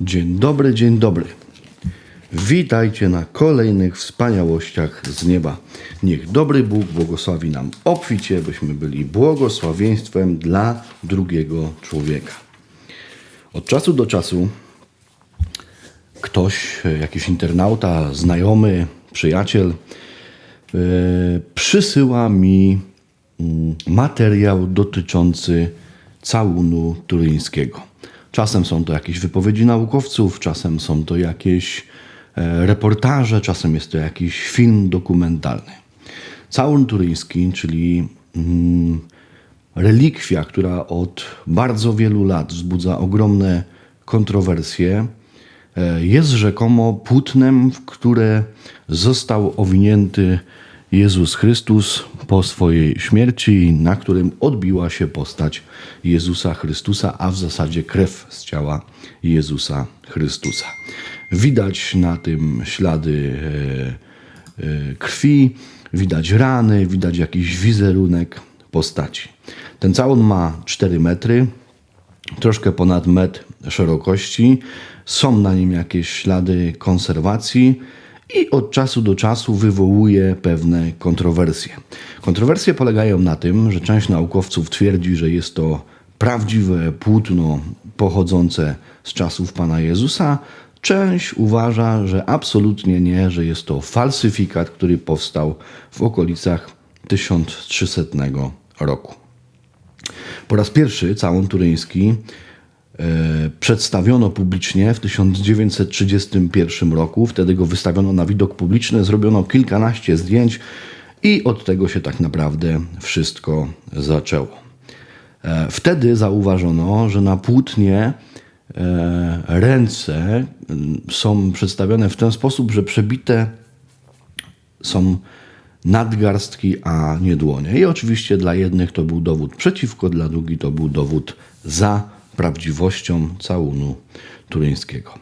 Dzień dobry, dzień dobry. Witajcie na kolejnych wspaniałościach z nieba. Niech dobry Bóg błogosławi nam obficie, byśmy byli błogosławieństwem dla drugiego człowieka. Od czasu do czasu ktoś, jakiś internauta, znajomy, przyjaciel, e, przysyła mi mm, materiał dotyczący całunu turyńskiego. Czasem są to jakieś wypowiedzi naukowców, czasem są to jakieś e, reportaże, czasem jest to jakiś film dokumentalny. Całun turyński, czyli mm, relikwia, która od bardzo wielu lat wzbudza ogromne kontrowersje, e, jest rzekomo płótnem, w które został owinięty Jezus Chrystus po swojej śmierci, na którym odbiła się postać Jezusa Chrystusa, a w zasadzie krew z ciała Jezusa Chrystusa. Widać na tym ślady e, e, krwi, widać rany, widać jakiś wizerunek postaci. Ten całun ma 4 metry, troszkę ponad metr szerokości. Są na nim jakieś ślady konserwacji i od czasu do czasu wywołuje pewne kontrowersje. Kontrowersje polegają na tym, że część naukowców twierdzi, że jest to prawdziwe płótno pochodzące z czasów Pana Jezusa. Część uważa, że absolutnie nie, że jest to falsyfikat, który powstał w okolicach 1300 roku. Po raz pierwszy całun turyński przedstawiono publicznie w 1931 roku. Wtedy go wystawiono na widok publiczny, zrobiono kilkanaście zdjęć i od tego się tak naprawdę wszystko zaczęło. E, Wtedy zauważono, że na płótnie e, ręce mm, są przedstawione w ten sposób, że przebite są nadgarstki, a nie dłonie. I oczywiście dla jednych to był dowód przeciwko, dla drugich to był dowód za prawdziwością całunu turyńskiego.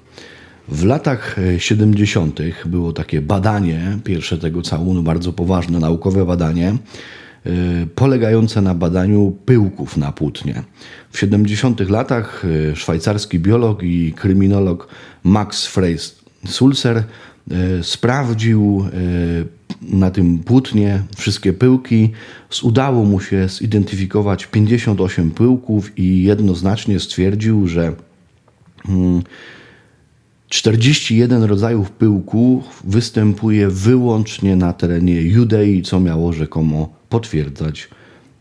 W latach e, 70. było takie badanie, pierwsze tego całunu, bardzo poważne naukowe badanie, e, polegające na badaniu pyłków na płótnie. W 70. latach e, szwajcarski biolog i kryminolog Max Freys Sulzer e, sprawdził e, na tym płótnie wszystkie pyłki. Udało mu się zidentyfikować 58 pyłków i jednoznacznie stwierdził, że 41 rodzajów pyłku występuje wyłącznie na terenie Judei, co miało rzekomo potwierdzać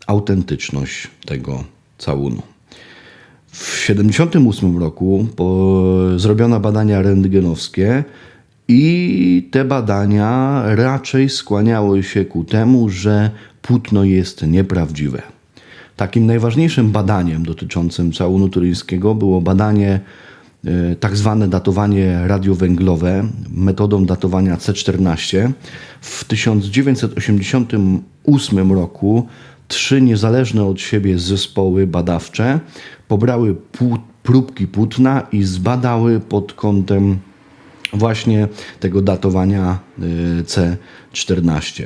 autentyczność tego całunu. W 1978 roku po, zrobiono badania rentgenowskie i te badania raczej skłaniały się ku temu, że płótno jest nieprawdziwe. Takim najważniejszym badaniem dotyczącym całunu turyńskiego było badanie e, tak zwane datowanie radiowęglowe metodą datowania C14. W 1988 roku trzy niezależne od siebie zespoły badawcze pobrały próbki płótna i zbadały pod kątem właśnie tego datowania e, C14.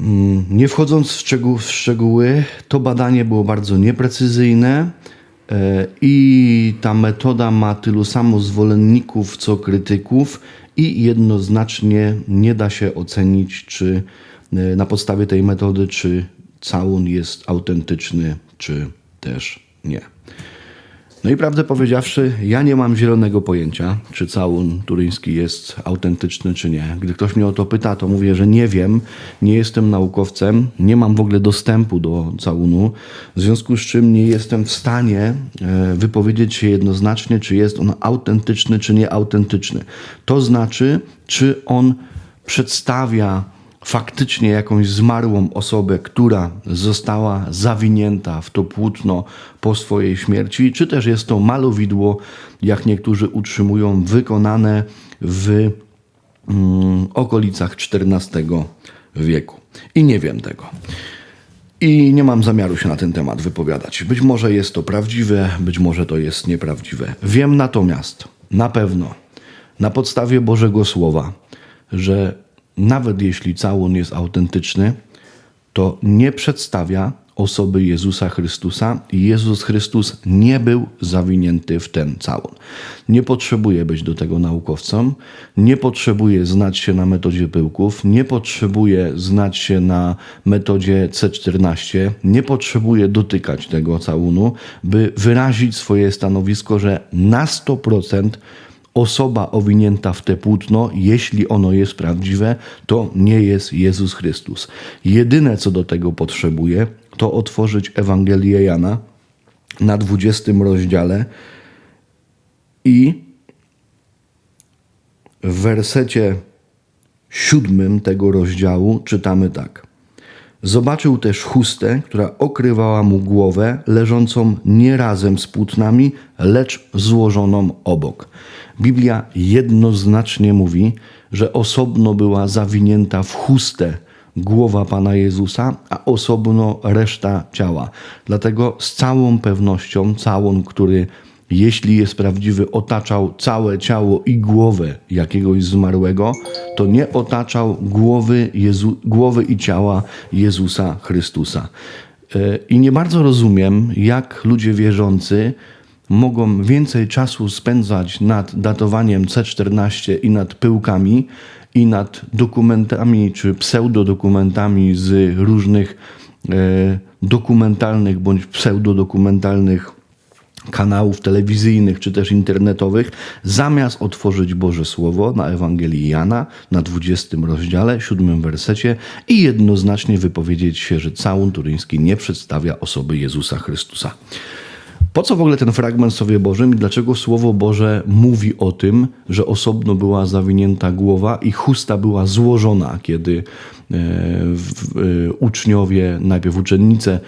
Mm, Nie wchodząc w, szczegół, w szczegóły, to badanie było bardzo nieprecyzyjne e, i ta metoda ma tylu samo zwolenników, co krytyków i jednoznacznie nie da się ocenić, czy e, na podstawie tej metody, czy całun jest autentyczny, czy też nie. No i prawdę powiedziawszy, ja nie mam zielonego pojęcia, czy całun turyński jest autentyczny, czy nie. Gdy ktoś mnie o to pyta, to mówię, że nie wiem, nie jestem naukowcem, nie mam w ogóle dostępu do całunu, w związku z czym nie jestem w stanie e, wypowiedzieć się jednoznacznie, czy jest on autentyczny, czy nieautentyczny. To znaczy, czy on przedstawia faktycznie jakąś zmarłą osobę, która została zawinięta w to płótno po swojej śmierci, czy też jest to malowidło, jak niektórzy utrzymują, wykonane w mm, okolicach XIV wieku. I nie wiem tego. I nie mam zamiaru się na ten temat wypowiadać. Być może jest to prawdziwe, być może to jest nieprawdziwe. Wiem natomiast na pewno, na podstawie Bożego Słowa, że nawet jeśli całun jest autentyczny, to nie przedstawia osoby Jezusa Chrystusa i Jezus Chrystus nie był zawinięty w ten całun. Nie potrzebuje być do tego naukowcem, nie potrzebuje znać się na metodzie pyłków, nie potrzebuje znać się na metodzie C14, nie potrzebuje dotykać tego całunu, by wyrazić swoje stanowisko, że na 100% osoba owinięta w te płótno, jeśli ono jest prawdziwe, to nie jest Jezus Chrystus. Jedyne, co do tego potrzebuje, to otworzyć Ewangelię Jana na 20 rozdziale i w wersecie siódmym tego rozdziału czytamy tak. Zobaczył też chustę, która okrywała mu głowę, leżącą nie razem z płótnami, lecz złożoną obok. Biblia jednoznacznie mówi, że osobno była zawinięta w chustę głowa Pana Jezusa, a osobno reszta ciała. Dlatego z całą pewnością całon, który jeśli jest prawdziwy, otaczał całe ciało i głowę jakiegoś zmarłego, to nie otaczał głowy, Jezu, głowy i ciała Jezusa Chrystusa. E, I nie bardzo rozumiem, jak ludzie wierzący mogą więcej czasu spędzać nad datowaniem C14 i nad pyłkami, i nad dokumentami czy pseudodokumentami z różnych e, dokumentalnych bądź pseudodokumentalnych kanałów telewizyjnych czy też internetowych, zamiast otworzyć Boże Słowo na Ewangelii Jana na 20 rozdziale, 7 wersecie i jednoznacznie wypowiedzieć się, że całun turyński nie przedstawia osoby Jezusa Chrystusa. Po co w ogóle ten fragment w Słowie Bożym i dlaczego Słowo Boże mówi o tym, że osobno była zawinięta głowa i chusta była złożona, kiedy uczniowie, najpierw uczennice e,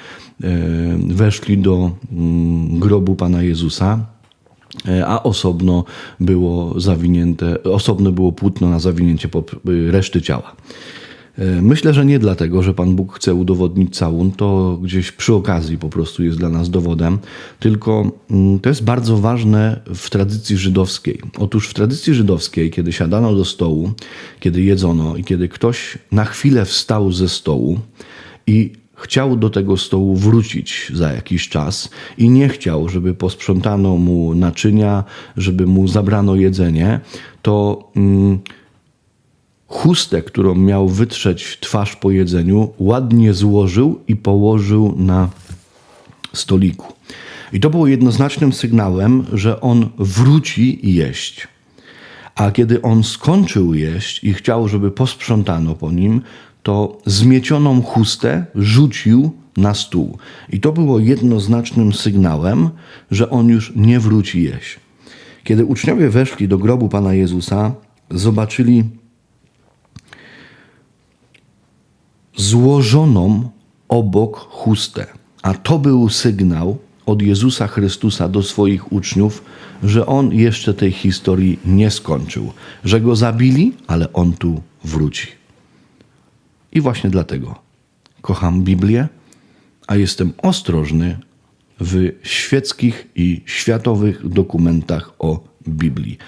weszli do mm, grobu Pana Jezusa, e, a osobno było zawinięte, osobno było płótno na zawinięcie reszty ciała. E, Myślę, że nie dlatego, że Pan Bóg chce udowodnić całun, to gdzieś przy okazji po prostu jest dla nas dowodem, tylko mm, to jest bardzo ważne w tradycji żydowskiej. Otóż w tradycji żydowskiej, kiedy siadano do stołu, kiedy jedzono i kiedy ktoś na chwilę wstał ze stołu i chciał do tego stołu wrócić za jakiś czas i nie chciał, żeby posprzątano mu naczynia, żeby mu zabrano jedzenie, to. Mm, chustę, którą miał wytrzeć twarz po jedzeniu, ładnie złożył i położył na stoliku. I to było jednoznacznym sygnałem, że on wróci jeść. A kiedy on skończył jeść i chciał, żeby posprzątano po nim, to zmiecioną chustę rzucił na stół. I to było jednoznacznym sygnałem, że on już nie wróci jeść. Kiedy uczniowie weszli do grobu Pana Jezusa, zobaczyli złożoną obok chustę. A to był sygnał od Jezusa Chrystusa do swoich uczniów, że on jeszcze tej historii nie skończył, że go zabili, ale on tu wróci. I właśnie dlatego kocham Biblię, a jestem ostrożny w świeckich i światowych dokumentach o Biblii.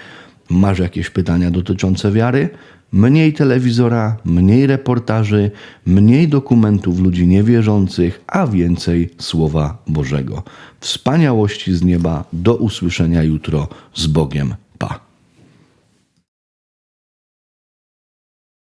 Masz jakieś pytania dotyczące wiary? Mniej telewizora, mniej reportaży, mniej dokumentów ludzi niewierzących, a więcej Słowa Bożego. Wspaniałości z nieba. Do usłyszenia jutro z Bogiem.